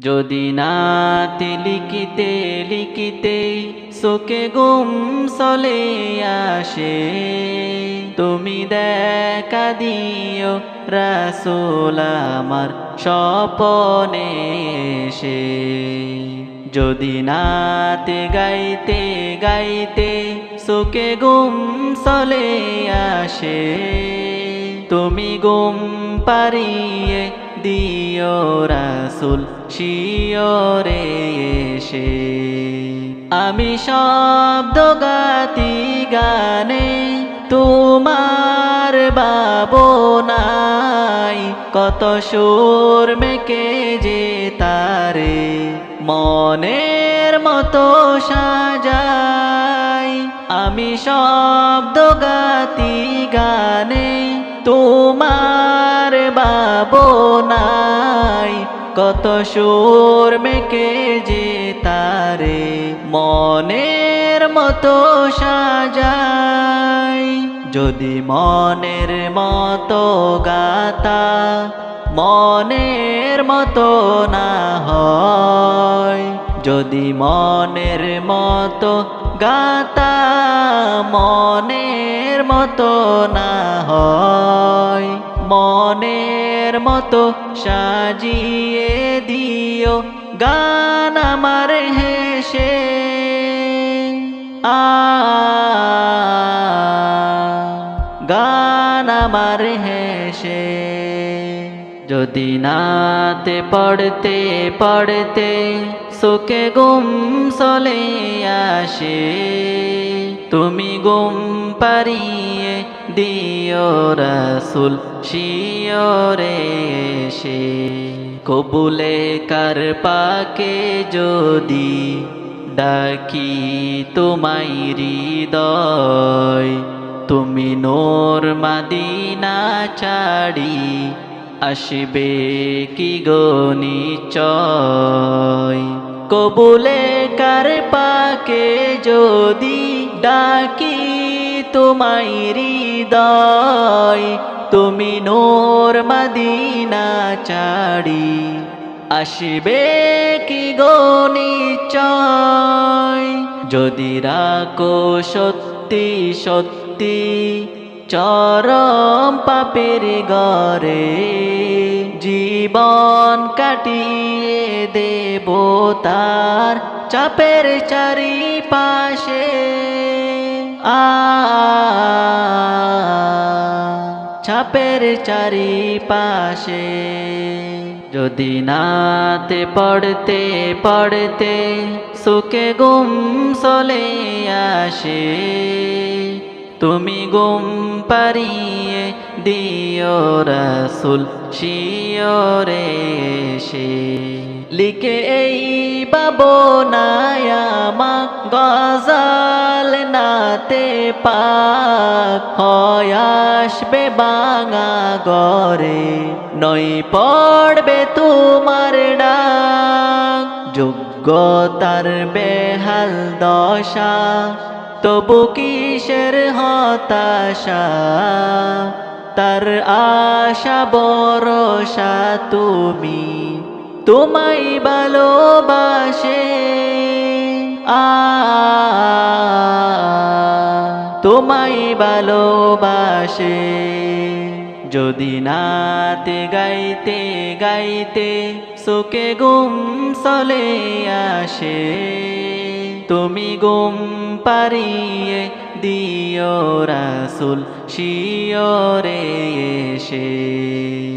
যদি নাতে লিখিতে লিখিতে সোকে গুম চলে আসে, তুমি দেখা দিও রাসুল আমার স্বপনে এসে। যদি নাতে গাইতে গাইতে সোকে গুম চলে আসে, তুমি গুম পারিয়ে দিও রাসুল, শিওরে এসে। আমি শব্দ গাতি গানে তোমার বাবনাই, কত সুর মেকে যে তারে। মনের মতো সাজাই, আমি শব্দ গাতি গানে তোমার বাবনাই কত সুর মেকে যে তারে মনের মতো সাজাই। যদি মনের মতো গাতা মনের মতো না হয়। যদি মনের মতো গাতা মনের মতো না হয়। মনের মতো সাজিয়ে দিও গান আমার হেসে। আ, গান আমার হেসে। যদি নাতে পড়তে পড়তে সুখে গুম চলে আসে। তুমি গুম পারিয়ে দিও রাসুল শিওরে এসে। কবুলে কার পাকে যদি ডাকি তোমায় হৃদয়, তুমি নোর মাদিনা ছাড়ি আসবে কি গনি চয় কবুলে কার পাকে যদি ডাকি তোমায় হৃদয়, তুমি নোর মাদিনা ছাড়ি আসবে কি গনি চয় যদি রাখো সত্যি সত্যি, চরম পাপের গরে জীবন কাটিয়ে দেব তার চাপের চারি পাশে আ চাপের চারি পাশে যদি নাতে পড়তে পড়তে সুখে গুম চলে আসে, তুমি গুম পারিয়ে দিও রাসুল, শিওরে লিখে এই বাবো নায়ামা গজাল নাতে পাক। হয় আসবে বাঙা গরে নই পড়বে তোমার ডাক। যোগ্যতার বেহাল দশা, তবু কিসের হতাশা? তার আশা ভরসা তুমি তোমায় ভালোবাসে। আ, তোমায় ভালোবাসে। যদি নাতে গাইতে গাইতে সুকে গুম চলে আসে, তুমি গুম পারিয়ে দিও রাসুল শিওরে এসে।